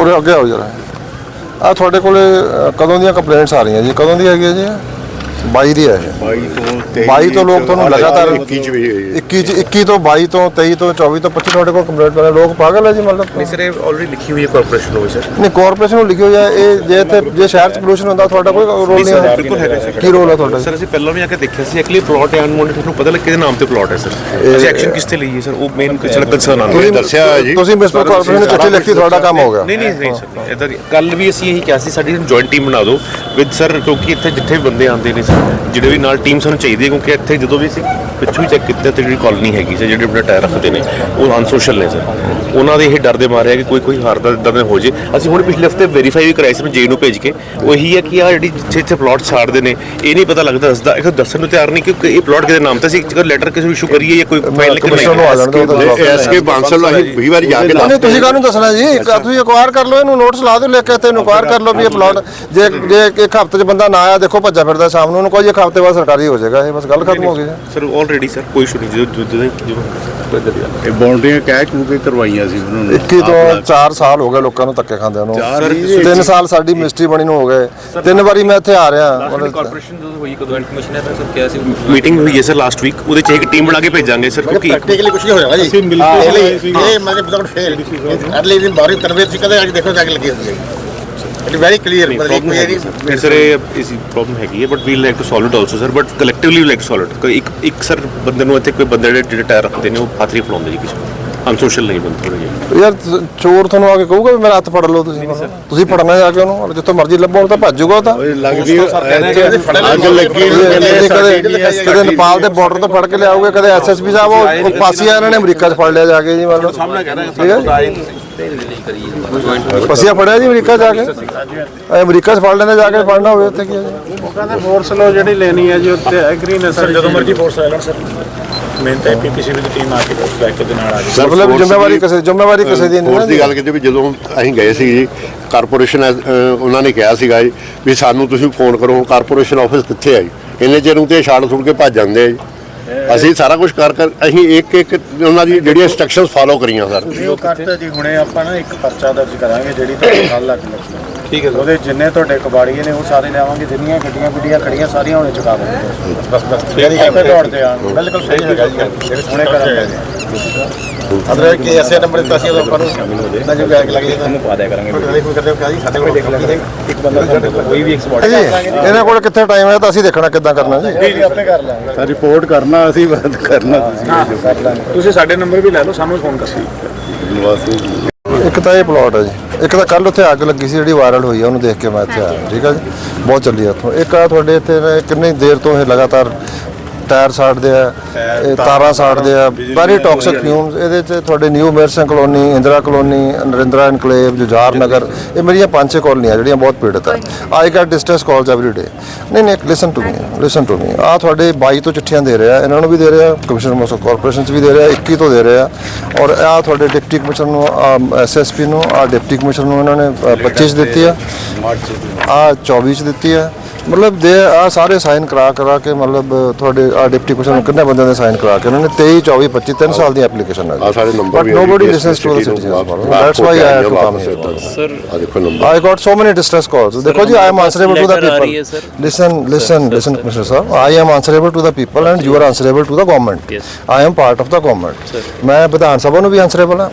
ਉਰੇ ਅੱਗੇ ਆਓ ਜਰਾ। ਆ ਤੁਹਾਡੇ ਕੋਲੇ ਅ, ਕਦੋਂ ਦੀਆਂ ਕੰਪਲੇਂਟਸ ਆ ਰਹੀਆਂ ਜੀ? ਕਦੋਂ ਦੀ ਹੈਗੀ ਹੈ ਜੀ 22 ਦੀ ਹੈ ਇਹ। 22 ਤੋਂ 22 ਤੋਂ ਲੋਕ ਤੁਹਾਨੂੰ ਲਗਾਤਾਰ 21 ਚ ਵੀ ਹੈ। 21 ਚ 21 ਤੋਂ 22 ਤੋਂ 23 ਤੋਂ 24 ਤੋਂ 25 ਤੁਹਾਡੇ ਕੋਲ ਕੰਪਲੇਂਟ ਕਰ ਲੋਕ ਪਾਗਲ ਹੈ ਜੀ ਮਤਲਬ। ਨਹੀਂ ਸਰ ਇਹ ਆਲਰੇਡੀ ਲਿਖੀ ਹੋਈ ਹੈ ਕਾਰਪੋਰੇਸ਼ਨ ਨੂੰ ਸਰ। ਨਹੀਂ ਕਾਰਪੋਰੇਸ਼ਨ ਨੂੰ ਲਿਖੀ ਹੋਈ ਹੈ। ਇਹ ਜੇ ਇੱਥੇ ਜੇ ਸ਼ਹਿਰ ਚ ਪੋਲੂਸ਼ਨ ਹੁੰਦਾ ਤੁਹਾਡਾ ਕੋਈ ਰੋਲ ਨਹੀਂ ਸਰ ਹੈ। ਬਿਲਕੁਲ ਹੈਗਾ ਸਰ ਕੀ ਰੋਲ ਹੈ ਤੁਹਾਡਾ? ਸਰ ਅਸੀਂ ਪਹਿਲਾਂ ਵੀ ਆ ਕੇ ਦੇਖਿਆ ਸੀ। ਐਕਚੁਅਲੀ ਪਲਾਟ ਐਨ ਮੋਨੇ ਤੁਹਾਨੂੰ ਪਤਾ ਲੱਗ ਕਿਹਦੇ ਨਾਮ ਤੇ ਪਲਾਟ ਹੈ ਸਰ। ਅਸੀਂ ਐਕਸ਼ਨ ਕਿਸ ਤੇ ਲਈਏ ਸਰ? ਉਹ ਮੇਨ ਸਾਡਾ ਕੰਸਰਨ ਆਉਂਦਾ ਤੁਸੀਂ ਦੱਸਿਆ ਹੈ ਜੀ। ਤੁਸੀਂ ਮਿਸਪਰ ਕਾਰਪੋਰੇਸ਼ਨ ਨੂੰ ਚਿੱਠੀ ਲਿਖੀ ਤੁਹਾਡਾ ਕੰਮ ਹੋ ਗਿਆ। ਨਹੀਂ ਨਹੀਂ ਨਹੀਂ ਸਰ। ਇਦਾਂ ਕੱਲ ਵੀ ਅਸੀਂ ਇਹੀ ਕਿਹਾ ਸੀ ਸਾਡੀ ਜੁਆਇੰਟ ਟੀਮ ਬਣਾ ਦਿਓ। ਵਿਦ ਸਰ ਕਿਉਂਕਿ ਇੱਥੇ ਜਿੱਥੇ ਵੀ ਬੰਦੇ ਆਉਂਦੇ ਨੇ ਸਰ ਜਿਹੜੇ ਵੀ ਨਾਲ ਟੀਮ ਸਾਨੂੰ ਚਾਹੀਦੀ ਹੈ ਕਿਉਂਕਿ ਇੱਥੇ ਜਦੋਂ ਵੀ ਅਸੀਂ ਪਿੱਛੋਂ ਹੀ ਚੈੱਕ ਕੀਤਾ ਤੇ ਜਿਹੜੀ ਕਾਲੋਨੀ ਹੈਗੀ ਸਰ ਜਿਹੜੇ ਆਪਣੇ ਟਾਇਰ ਰੱਖਦੇ ਨੇ ਉਹ ਅਨਸੋਸ਼ਲ ਨੇ ਸਰ। ਉਹਨਾਂ ਦੇ ਇਹ ਡਰ ਦੇ ਮਾਰੇ ਆ ਕਿ ਕੋਈ ਕੋਈ ਹਾਰਦਾ ਇਦਾਂ ਦਾ ਹੋ ਜੇ। ਅਸੀਂ ਹੁਣ ਪਿਛਲੇ ਹਫ਼ਤੇ ਵੈਰੀਫਾਈ ਵੀ ਕਰਾਈ ਸੀ ਨੂੰ ਜੇ ਨੂੰ ਭੇਜ ਕੇ। ਉਹ ਇਹੀ ਹੈ ਕਿ ਆ ਜਿਹੜੀ ਜਿੱਥੇ ਜਿੱਥੇ ਪਲਾਟ ਛਾੜਦੇ ਨੇ ਇਹ ਨਹੀਂ ਪਤਾ ਲੱਗਦਾ ਦੱਸਦਾ ਇਹ ਦੱਸਣ ਨੂੰ ਤਿਆਰ ਨਹੀਂ ਕਿ ਇਹ ਪਲਾਟ ਕਿਹਦੇ ਨਾਮ ਤੇ ਸੀ ਜੇਕਰ ਲੈਟਰ ਕਿਸੇ ਨੂੰ ਇਸ਼ੂ ਕਰੀਏ ਜਾਂ ਕੋਈ ਫਾਈਲ ਲਿਖ ਨੂੰ ਉਹਦਾ ਜਵਾਬ। ਐਸਕੇ ਬਾਂਸਲ ਅਸੀਂ 20 ਵਾਰੀ ਜਾ ਕੇ ਨਹੀਂ ਤੁਸੀਂ ਕਾਹਨੂੰ ਦੱਸਣਾ ਜੀ? ਇੱਕ ਤੁਸੀਂ ਅਕਵਾਇਰ ਕਰ ਲਓ ਇਹਨੂੰ ਨੋਟਿਸ ਲਾ ਦਿਓ ਲਿਖ ਕੇ ਤੇ ਇਨਕੁਆਇਰ ਕਰ ਲਓ ਵੀ ਇਹ ਪਲਾਟ ਜੇ ਜੇ ਇੱਕ ਹਫ਼ਤੇ 'ਚ ਬੰਦਾ ਨਾ ਆਇਆ ਦੇਖੋ ਭੱਜਾ ਫਿਰਦਾ ਸ਼ਾਮ ਨੂੰ ਉਹਨੂੰ ਕੋਈ ਇੱਕ ਹਫ਼ਤੇ ਬਾਅਦ ਸਰਕਾਰੀ ਹੋ ਜਾਏਗਾ ਇਹ ਬਸ ਗੱਲ ਖਤਮ ਹੋ ਗਈ ਜੀ। ਸਰ ਆਲਰੇਡੀ ਸਰ ਕੋਈ ਇਸ਼ੂ ਨਹੀਂ ਜਦੋਂ ਜਦੋਂ ਜਦੋਂ ਇਹ ਬਾਉਂਡਰੀਆਂ ਕਹਿ ਕੂ ਕੇ ਕਰਵਾਈਆਂ ਸੀ ਉਹਨਾਂ ਨੇ? 21 ਤੋਂ 4 ਸਾਲ ਹੋ ਗਏ ਲੋਕਾਂ ਨੂੰ ਧੱਕੇ ਖਾਂਦਿਆਂ ਨੂੰ। ਚਾਰ ਹੀ 3 ਸਾਲ ਸਾਡੀ ਮਿਸਟਰੀ ਬਣੀ ਨੂੰ ਹੋ ਗਏ। ਤਿੰਨ ਵਾਰੀ ਮੈਂ ਇੱਥੇ ਆ ਰਿਹਾ। ਮਤਲਬ ਕਾਰਪੋਰੇਸ਼ਨ ਜਦੋਂ ਹੋਈ ਕਦੋਂ ਕਮਿਸ਼ਨ ਹੈ ਤਾਂ ਸਰ ਕਿਹਾ ਸੀ ਮੀਟਿੰਗ ਹੋਈ ਹੈ ਸਰ ਲਾਸਟ ਵੀਕ ਉਹਦੇ ਚ ਇੱਕ ਟੀਮ ਬਣਾ ਕੇ ਭੇਜਾਂਗੇ ਸਰ ਕਿਉਂਕਿ ਪ੍ਰੈਕਟੀਕਲੀ ਕੁਝ ਨਹੀਂ ਹੋਇਆ ਜੀ ਅਸੀਂ ਮਿਲ ਕੇ ਇਹ ਮੈਂ ਵਿਦਆਊਟ ਫੇਲ ਅਰਲੀ ਦਿਨ ਬਾਰੀ ਕਨਵੇ ਸੀ ਕਦੇ ਅੱਜ ਦੇਖੋ ਜਾ ਕੇ ਲੱਗੀ ਹੁੰਦੀ ਹੈ। ਇਟ ਵੈਰੀ ਕਲੀਅਰ ਮਤਲਬ ਪ੍ਰੋਬਲਮ ਹੈ ਮੇਰੀ ਸਰ ਇਹ ਇਸ ਪ੍ਰੋਬਲਮ ਹੈਗੀ ਹੈ but we like to solve it also sir but collectively like solve it ਇੱਕ ਇੱਕ ਸਰ ਬੰਦੇ ਨੂੰ ਇੱਥੇ ਕੋਈ ਬੰਦੇ ਜਿਹੜੇ ਜਿਹੜੇ ਟਾਇਰ ਰੱਖਦੇ ਨੇ ਉਹ ਹਾਥਰੀ ਫਲਾਉਂਦੇ ਜੀ ਕਿਸੇ ਅਨਸੋਸ਼ਲ ਨਹੀਂ ਬੰਦੇ ਥੋੜੇ ਜਿਹੇ। ਯਾਰ ਤ- ਚੋਰ ਤੁਹਾਨੂੰ ਆ ਕੇ ਕਹੂਗਾ ਵੀ ਮੇਰਾ ਹੱਥ ਫੜ ਲਓ ਤੁਸੀਂ। ਤੁਸੀਂ ਫੜਨਾ ਜਾ ਕੇ ਉਹਨੂੰ ਜਿੱਥੋਂ ਮਰਜ਼ੀ ਲੱਭੋ ਉਹ ਤਾਂ ਭੱਜੂਗਾ ਉਹ ਤਾਂ। ਲੱਗਦੀ ਅੱਗ ਲੱਗੀ ਤੁਸੀਂ ਕਦੇ ਕਦੇ ਨੇਪਾਲ ਦੇ ਬਾਰਡਰ ਤੋਂ ਫੜ ਕੇ ਲਿਆਓਗੇ ਕਦੇ ਐਸਐਸਪੀ ਸਾਹਿਬ ਉਹ ਉਹ ਪਾਸੀਆ ਇਹਨਾਂ ਨੇ ਅਮਰੀਕਾ 'ਚ ਫੜ ਲਿਆ ਜਾ ਕੇ ਜੀ ਮਤਲਬ। ਸਾਹਮਣੇ ਪਸੀਆ ਫੜਿਆ ਜੀ ਅਮਰੀਕਾ ਜਾ ਕੇ? ਇਹ ਅਮਰੀਕਾ 'ਚ ਫੜ ਲੈਣੇ ਜਾ ਕੇ ਫੜਨਾ ਹੋਵੇ ਉੱਥੇ ਕੀ ਹੈ ਜੀ? ਉਹ ਕਹਿੰਦੇ ਫੋਰਸ ਲੋ ਜਿਹੜੀ ਲੈਣੀ ਹੈ ਜੀ ਉੱਤੇ ਐਗਰੀ ਨੇ ਸਰ ਜਦੋਂ ਮਰਜ਼ੀ ਫੋਰਸ ਲੈ ਲੈਣ ਸਰ। ਮੇਨ ਤਾਂ ਪੀਪੀਸੀ ਦੀ ਟੀਮ ਆ ਕੇ ਬੈਕ ਦੇ ਨਾਲ ਆ ਜੀ ਮਤਲਬ ਜ਼ਿੰਮੇਵਾਰੀ ਕਿਸੇ ਜ਼ਿੰਮੇਵਾਰੀ ਕਿਸੇ ਦੀ ਨਹੀਂ ਫੋਰਸ ਦੀ ਗੱਲ ਕੀਤੀ ਵੀ ਜਦੋਂ ਅਸੀਂ ਗਏ ਸੀ ਜੀ ਕਾਰਪੋਰੇਸ਼ਨ ਉਹਨਾਂ ਨੇ ਕਿਹਾ ਸੀਗਾ ਜੀ ਵੀ ਸਾਨੂੰ ਤੁਸੀਂ ਫੋਨ ਕਰੋ ਕਾਰਪੋਰੇਸ਼ਨ ਆਫਿਸ ਕਿੱਥੇ ਆ ਜੀ? ਇੰਨੇ ਚਿਰ ਨੂੰ ਤੇ ਛਾੜ ਸੁੱਟ ਕੇ ਭੱਜ ਜਾਂਦੇ ਆ ਜੀ। ਅਸੀਂ ਸਾਰਾ ਕੁਝ ਕਰ ਕਰ ਅਸੀਂ ਇੱਕ ਇੱਕ ਉਹਨਾਂ ਦੀ ਜਿਹੜੀਆਂ ਇਨਸਟਰਕਸ਼ਨਸ ਫਾਲੋ ਕਰੀਆਂ, ਸਰ। ਉਹ ਕਰਤਾ ਜੀ, ਹੁਣੇ ਆਪਾਂ ਨਾ ਇੱਕ ਪਰਚਾ ਦਰਜ ਕਰਾਂਗੇ, ਜਿਹੜੀ ਤੁਹਾਡੇ ਨਾਲ ਲੱਗ ਲੱਗੀ। ਠੀਕ ਹੈ ਉਹਦੇ ਜਿੰਨੇ ਤੁਹਾਡੇ ਕਬਾੜੀਏ ਨੇ ਉਹ ਸਾਰੇ ਲਿਆਵਾਂਗੇ ਜਿੰਨੀਆਂ ਗੱਡੀਆਂ ਗੁੱਡੀਆਂ ਖੜੀਆਂ ਸਾਰੀਆਂ ਹੁਣੇ ਚੁਕਾ ਦਾਂਗੇ ਬਸ ਬਸ ਜਿਹੜੀ ਆਪੇ ਦੌੜਦੇ ਆ। ਬਿਲਕੁਲ ਸਹੀ ਹੈਗਾ ਜੀ। ਹੁਣੇ ਕਰਾਂਗੇ ਅਦਰ ਕਿ ਐਸੇ ਨੰਬਰ ਦਿੱਤਾ ਸੀ ਉਹ ਆਪਾਂ ਨੂੰ। ਨਾ ਜੋ ਬੈਗ ਲੱਗ ਜਾਂਦਾ ਪਾ ਦਿਆ ਕਰਾਂਗੇ। ਕੋਈ ਕਰਦੇ ਹੋ ਜੀ ਸਾਡੇ ਕੋਲ ਦੇਖ ਲਾਂਗੇ ਇੱਕ ਬੰਦਾ ਕੋਈ ਵੀ ਐਕਸਪੋਰਟ ਜੀ ਇਹਨਾਂ ਕੋਲ ਕਿੱਥੇ ਟਾਈਮ ਹੈ ਤਾਂ ਅਸੀਂ ਦੇਖਣਾ ਕਿੱਦਾਂ ਕਰਨਾ ਜੀ। ਜੀ ਆਪੇ ਕਰ ਲਾਂਗੇ। ਸਰ ਰਿਪੋਰਟ ਕਰਨਾ ਅਸੀਂ ਬਾਤ ਕਰਨਾ ਤੁਸੀਂ। ਸਾਡੇ ਨੰਬਰ ਵੀ ਲੈ ਲਓ ਸਾਨੂੰ ਫੋਨ ਕਰੋ। ਇੱਕ ਤਾਂ ਇਹ ਪਲਾਟ ਹੈ ਜੀ। ਇੱਕ ਤਾਂ ਕੱਲ ਉੱਥੇ ਅੱਗ ਲੱਗੀ ਸੀ ਜਿਹੜੀ ਵਾਇਰਲ ਹੋਈ ਹੈ ਉਹਨੂੰ ਦੇਖ ਕੇ ਮੈਂ ਇੱਥੇ ਆਇਆ। ਠੀਕ ਹੈ ਜੀ? ਬਹੁਤ ਚੱਲੀ ਆ ਉੱਥੋਂ। ਇੱਕ ਆ ਤੁਹਾਡੇ ਇੱਥੇ ਨਾ ਕਿੰਨੀ ਦੇਰ ਤੋਂ ਇਹ ਲਗਾਤਾਰ ਟਾਇਰ ਸਾੜਦੇ ਆ ਇਹ ਤਾਰਾਂ ਸਾੜਦੇ ਆ ਵੈਰੀ ਟੌਕਸਿਕ ਫਿਊਮਸ ਇਹਦੇ ਚ ਤੁਹਾਡੇ new ਮੈਰਸਨ colony Indira colony Narindra enclave Jujhar Nagar ਇਹ ਮੇਰੀਆਂ ਪੰਜ ਛੇ ਕਲੋਨੀਆਂ ਜਿਹੜੀਆਂ ਬਹੁਤ ਪੀੜਤ ਆ। I get distress calls every day ਨਹੀਂ ਨਹੀਂ listen to me listen to me ਆ ਤੁਹਾਡੇ 22 ਤੋਂ ਚਿੱਠੀਆਂ ਦੇ ਰਿਹਾ ਇਹਨਾਂ ਨੂੰ ਵੀ ਦੇ ਰਿਹਾ ਕਮਿਸ਼ਨਰ ਮੋਸੋ ਕਾਰਪੋਰੇਸ਼ਨ ਚ ਵੀ ਦੇ ਰਿਹਾ 21 ਤੋਂ ਦੇ ਰਿਹਾ। ਔਰ ਆ ਤੁਹਾਡੇ ਡਿਪਟੀ ਕਮਿਸ਼ਨਰ ਨੂੰ ਐਸਐਸਪੀ ਨੂੰ ਆ ਡਿਪਟੀ ਕਮਿਸ਼ਨਰ ਨੂੰ ਇਹਨਾਂ ਨੇ ਅ, 25 ਚ ਦਿੱਤੀ ਆ। ਆ 24 ਚ ਦਿੱਤੀ ਆ। ਮਤਲਬ ਦੇ ਆ ਸਾਰੇ ਸਾਈਨ ਕਰਾ ਕਰਾ ਕੇ ਮਤਲਬ ਤੁਹਾਡੇ ਆ ਡਿਪਟੀ ਕਮਿਸ਼ਨਰ ਕਿੰਨੇ ਬੰਦਿਆਂ ਦੇ ਸਾਈਨ ਕਰਾ ਕੇ ਉਹਨਾਂ ਨੇ 23 24 25 3 ਸਾਲ ਦੀ ਐਪਲੀਕੇਸ਼ਨ ਆ ਗਈ ਆ nobody listens to the that's why I have to come sir ਆ ਦੇਖੋ number I got so many distress calls ਦੇਖੋ ਜੀ I am answerable to the people and you are answerable to the government I am part ਸਭਾ ਨੂੰ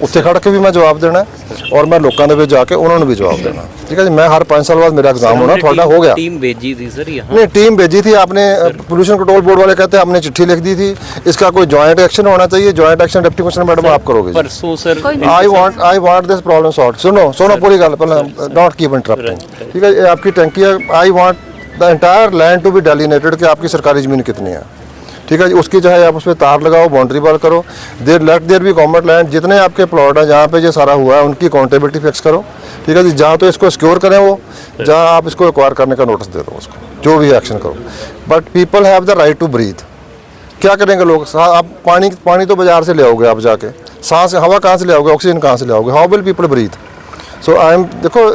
ਉੱਥੇ ਖੜ ਕੇ ਵੀ ਮੈਂ ਜਵਾਬ ਦੇਣਾ ਔਰ ਮੈਂ ਲੋਕਾਂ ਦੇ ਵਿੱਚ ਜਾ ਕੇ ਉਹਨਾਂ ਨੂੰ ਵੀ ਜਵਾਬ ਦੇਣਾ ਠੀਕ ਹੈ ਜੀ ਮੈਂ ਹਰ 5 ਸਾਲ ਬਾਅਦ ਮੇਰਾ ਐਗਜ਼ਾਮ ਹੋਣਾ ਤੁਹਾਡਾ ਹੋ ਗਿਆ ਟੀਮ ਵੇਜੀ ਦੀ थी सर यहाँ नहीं टीम भेजी थी आपने पोल्यूशन कंट्रोल बोर्ड वाले कहते हैं आपने चिट्ठी लिख दी थी इसका कोई ज्वाइंट एक्शन होना चाहिए? Joint action deputy commissioner madam आप करोगे परसों sir I want I want this problem solve सुनो सुनो पूरी गल पहले नॉट कीप इंटरप्टिंग ठीक है आपकी टंकी है I want the entire land to be delineated कि आपकी सरकारी ज़मीन कितनी है। ठीक है उसकी जो है आप उस पर तार लगाओ बाउंड्री वाल करो। देर लेट देर भी गवर्नमेंट लैंड जितने आपके प्लॉट हैं, जहाँ पे ये सारा हुआ है, उनकी अकाउंटेबिलिटी फिक्स करो। ठीक है जी, जहाँ तो इसको सिक्योर करें वो, जहाँ आप इसको एक्वायर करने का नोटिस दे दो उसको, जो भी एक्शन करो। But people have the right to breathe क्या करेंगे लोग? आप पानी पानी तो बाज़ार से ले आओगे आप जाके। सांस, हवा कहाँ से ले आओगे? ऑक्सीजन कहाँ से ले आओगे? How will people breathe so I am देखो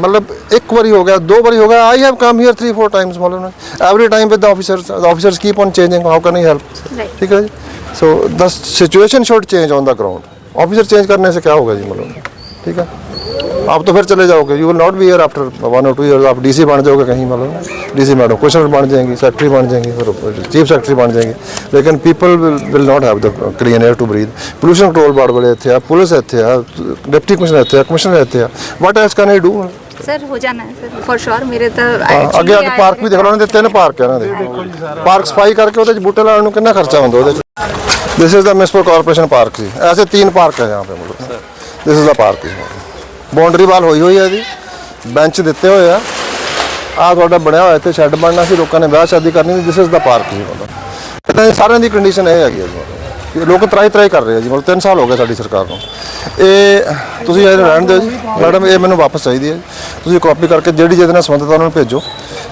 मतलब एक बार हो गया दो बार हो गया I have come here three four times मालूम every time with the officers the officers keep on changing how can I help ठीक है जी? So the situation should change on the ground officer change करने से क्या होगा जी मतलब ठीक है? आप तो फिर चले जाओगे you will not be here after one और टू ईयर आप डीसी बन जाओगे कहीं मतलब डीसी मैडम क्वेश्चन बन जाएँगी सेक्रेटरी बन जाएँगी फिर चीफ सेक्रेटरी बन जाएँगी। लेकिन people will not have the clean air to breathe pollution control board वाले थे पुलिस इतने डिप्टी कमिश्नर इतने कमिश्नर इतने what else can I do sir ਹੋ ਜਾਣਾ ਸਰ ਫॉर ਸ਼ੋਰ ਮੇਰੇ ਤਾਂ ਅੱਗੇ ਅੱਗੇ ਪਾਰਕ ਵੀ ਦੇਖ ਲਓ ਇਹਨਾਂ ਤਿੰਨ ਪਾਰਕ ਆ ਇਹਨਾਂ ਦੇ। ਪਾਰਕ ਸਫ਼ਾਈ ਕਰਕੇ ਉਹਦੇ ਚ ਬੂਟੇ ਲਾਉਣ ਨੂੰ ਕਿੰਨਾ ਖਰਚਾ ਹੁੰਦਾ ਉਹਦੇ ਚ? This is the municipal corporation park ਜੀ। ਐਸੇ ਤਿੰਨ ਪਾਰਕ ਹੈ ਯਹਾਂ ਪੇ ਮੁਲਕ ਦਿਸ ਇਜ਼ ਦਾ ਪਾਰਕ ਜੀ। ਬਾਉਂਡਰੀ ਵਾਲ ਹੋਈ ਹੋਈ ਹੈ ਜੀ ਬੈਂਚ ਦਿੱਤੇ ਹੋਏ ਆ। ਆ ਤੁਹਾਡਾ ਬਣਿਆ ਹੋਇਆ ਇੱਥੇ ਸ਼ੈੱਡ ਬਣਨਾ ਸੀ ਲੋਕਾਂ ਨੇ ਵਿਆਹ ਸ਼ਾਦੀ ਕਰਨੀ ਸੀ। ਦਿਸ ਇਜ਼ ਦਾ ਪਾਰਕ ਜੀ। ਮਤਲਬ ਸਾਰਿਆਂ ਦੀ ਕੰਡੀਸ਼ਨ ਇਹ ਹੈਗੀ ਹੈ ਜੀ। ਲੋਕ ਤਰਾਈ ਤਰਾਈ ਕਰ ਰਹੇ ਆ ਜੀ, ਮਤਲਬ 3 ਸਾਲ ਹੋ ਗਏ ਸਾਡੀ ਸਰਕਾਰ ਨੂੰ। ਇਹ ਤੁਸੀਂ ਇਹ ਰਹਿਣ ਦਿਓ ਜੀ ਮੈਡਮ, ਇਹ ਮੈਨੂੰ ਵਾਪਸ ਚਾਹੀਦੀ ਹੈ। ਤੁਸੀਂ ਕਾਪੀ ਕਰਕੇ ਜਿਹੜੀ ਜਿਹਦੇ ਨਾਲ ਸੰਬੰਧਿਤ ਉਹਨਾਂ ਨੂੰ ਭੇਜੋ।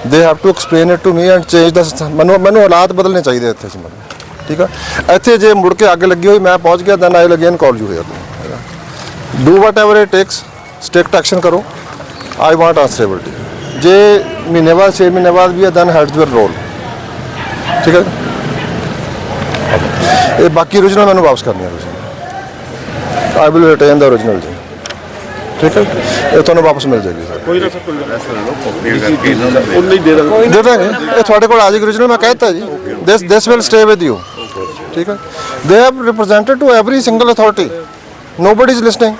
They have to explain it to me and change the ਮੈਨੂੰ ਮੈਨੂੰ ਹਾਲਾਤ ਬਦਲਨੇ ਚਾਹੀਦੇ ਇੱਥੇ ਜੀ ਮਤਲਬ ਠੀਕ ਆ? ਇੱਥੇ ਜੇ ਮੁੜ ਕੇ ਅੱਗ ਲੱਗੀ ਹੋਈ, ਮੈਂ ਪਹੁੰਚ ਗਿਆ then I again call you here do whatever it takes strict action ਕਰੋ। ਆਈ ਵਾਂਟ ਆਂਸਰੇਬਿਲਟੀ ਜੇ ਮਹੀਨੇ ਬਾਅਦ 6 ਮਹੀਨੇ ਬਾਅਦ ਵੀ ਹੈ ਦੈਨ ਹੈਡਸ ਯੂਰ ਰੋਲ ਠੀਕ ਹੈ ਇਹ ਬਾਕੀ origignal ਮੈਨੂੰ ਵਾਪਸ ਕਰਨੀ ਹੈ ਤੁਸੀਂ। I will retain the origignal ਜੀ। ਠੀਕ ਹੈ ਇਹ ਤੁਹਾਨੂੰ ਵਾਪਸ ਮਿਲ ਜਾਏਗੀ ਸਰ। ਕੋਈ ਨਾ ਸਰ ਕੋਈ ਨਾ। ਦੇ ਦਾਂਗੇ। ਇਹ ਤੁਹਾਡੇ ਕੋਲ ਆ ਜਾਏਗੀ origignal ਮੈਂ ਕਹਿਤਾ ਜੀ। This this will stay with you ਠੀਕ ਹੈ? They have represented to every single authority nobody is listening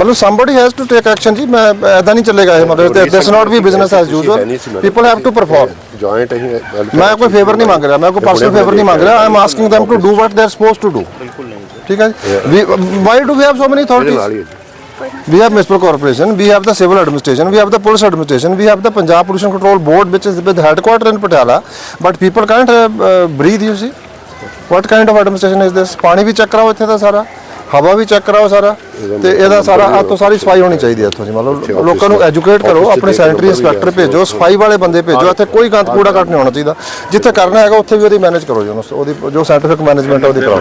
ਮਤਲਬ somebody has to take action ਜੀ ਮੈਂ ਐਦਾਂ ਨਹੀਂ ਚੱਲੇਗਾ ਇਹ ਮਤਲਬ this not be business as usual people have to perform joint ਅਸੀਂ ਮੈਂ ਕੋਈ ਫੇਵਰ ਨਹੀਂ ਮੰਗ ਰਿਹਾ ਮੈਂ ਕੋਈ ਪਰਸਨਲ ਫੇਵਰ ਨਹੀਂ ਮੰਗ ਰਿਹਾ I am asking them to do what they are supposed to do ਠੀਕ ਹੈ ਜੀ why do we have so many ਨਾਲ ਹੀ ਅਥਾਰਟੀਜ਼ ਹੈ। We have municipal corporation, we have the civil administration, we have the police administration, we have the Punjab Pollution Control Board, which is with headquarter in Patiala. But people can't uh, uh, breathe, you see. What kind of administration is this? ਪਾਣੀ ਵੀ check ਕਰਾਓ ਇੱਥੇ ਦਾ ਸਾਰਾ ਹਵਾ ਵੀ check ਕਰਾਓ ਸਾਰਾ ਤੇ ਇਹਦਾ ਸਾਰਾ ਆ ਤੋਂ ਸਾਰੀ ਸਫ਼ਾਈ ਹੋਣੀ ਚਾਹੀਦੀ ਹੈ ਇੱਥੋਂ ਜੀ ਮਤਲਬ ਲੋਕਾਂ ਨੂੰ ਐਜੂਕੇਟ ਕਰੋ ਆਪਣੇ ਸੈਨਿਟਰੀ ਇੰਸਪੈਕਟਰ ਭੇਜੋ ਸਫ਼ਾਈ ਵਾਲੇ ਬੰਦੇ ਭੇਜੋ ਇੱਥੇ ਕੋਈ ਗੰਦ ਕੂੜਾ ਕੱਟ ਨਹੀਂ ਹੋਣਾ ਚਾਹੀਦਾ। ਜਿੱਥੇ ਕਰਨਾ ਹੈਗਾ ਉੱਥੇ ਵੀ ਉਹਦੀ ਮੈਨੇਜ ਕਰੋ ਜੀ ਉਹਦੀ ਜੋ ਸਾਇੰਟੀਫਿਕ ਮੈਨੇਜਮੈਂਟ ਉਹਦੀ ਕਰਾਓ।